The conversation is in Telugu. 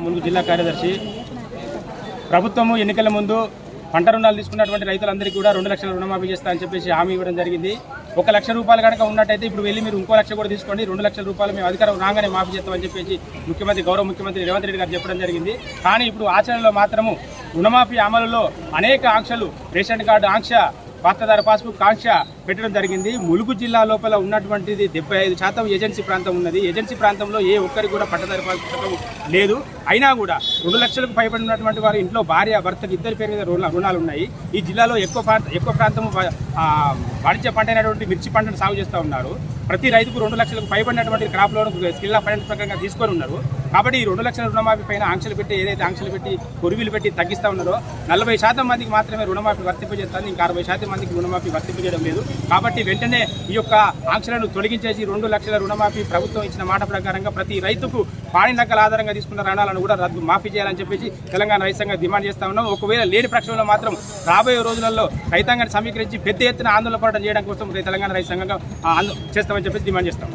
ములుగు జిల్లా కార్యదర్శి. ప్రభుత్వము ఎన్నికల ముందు పంట రుణాలు తీసుకున్నటువంటి రైతులందరికీ కూడా రెండు లక్షల రుణమాఫీ చేస్తా అని చెప్పేసి హామీ ఇవ్వడం జరిగింది. ఒక లక్ష రూపాయలు కనుక ఉన్నట్టయితే ఇప్పుడు వెళ్ళి మీరు ఇంకో లక్ష కూడా తీసుకోండి. రెండు లక్షల రూపాయలు మేము అధికారం రాగానే మాఫీ చేస్తామని చెప్పేసి ముఖ్యమంత్రి గౌరవ ముఖ్యమంత్రి రేవంత్ రెడ్డి గారు చెప్పడం జరిగింది. కానీ ఇప్పుడు ఆచరణలో మాత్రము రుణమాఫీ అమలులో అనేక ఆంక్షలు రేషన్ కార్డు ఆంక్ష ఖాతాదారు పాస్బుక్ కాంక్ష పెట్టడం జరిగింది. ములుగు జిల్లా లోపల ఉన్నటువంటిది డెబ్బై ఐదు శాతం ఏజెన్సీ ప్రాంతం ఉన్నది. ఏజెన్సీ ప్రాంతంలో ఏ ఒక్కరికి కూడా పట్టదారి పాస్బుక్ లేదు. అయినా కూడా రెండు లక్షలకు పైబడి ఉన్నటువంటి వారు ఇంట్లో భార్య భర్తకి ఇద్దరి పేరు మీద రుణ రుణాలు ఉన్నాయి. ఈ జిల్లాలో ఎక్కువ ప్రాంత ఎక్కువ ప్రాంతం వాణిజ్య పంట అయినటువంటి మిర్చి పంటను సాగు చేస్తూ ఉన్నారు. ప్రతి రైతుకు రెండు లక్షలకు పైబడినటువంటి crop loan scale of finance ప్రకారంగా తీసుకొని ఉన్నారు. కాబట్టి ఈ రెండు లక్షల రుణమాఫీ పైన ఆంక్షలు పెట్టి ఏదైతే ఆంక్షలు పెట్టి కొరివిలు పెట్టి తగ్గిస్తూ ఉన్నారో నలభై శాతం మందికి మాత్రమే రుణమాఫీ వర్తింపజేస్తాను ఇంకా అరవై శాతం మందికి రుణమాఫీ వర్తింపజేయడం లేదు. కాబట్టి వెంటనే ఈ యొక్క ఆంక్షలను తొలగించేసి రెండు లక్షల రుణమాఫీ ప్రభుత్వం ఇచ్చిన మాట ప్రకారంగా ప్రతి రైతుకు పాడి నక్కల ఆధారంగా తీసుకున్న రుణాలను కూడా రద్దు మాఫీ చేయాలని చెప్పేసి తెలంగాణ రైతు సంఘం డిమాండ్ చేస్తా ఉన్నాం. ఒకవేళ లేని పక్షంలో మాత్రం రాబోయే రోజులలో రైతాంగాన్ని సమీకరించి పెద్ద ఎత్తున ఆందోళన పోరాటం చేయడం కోసం తెలంగాణ రైతు సంఘంగా చేస్తామని చెప్పేసి డిమాండ్ చేస్తాం.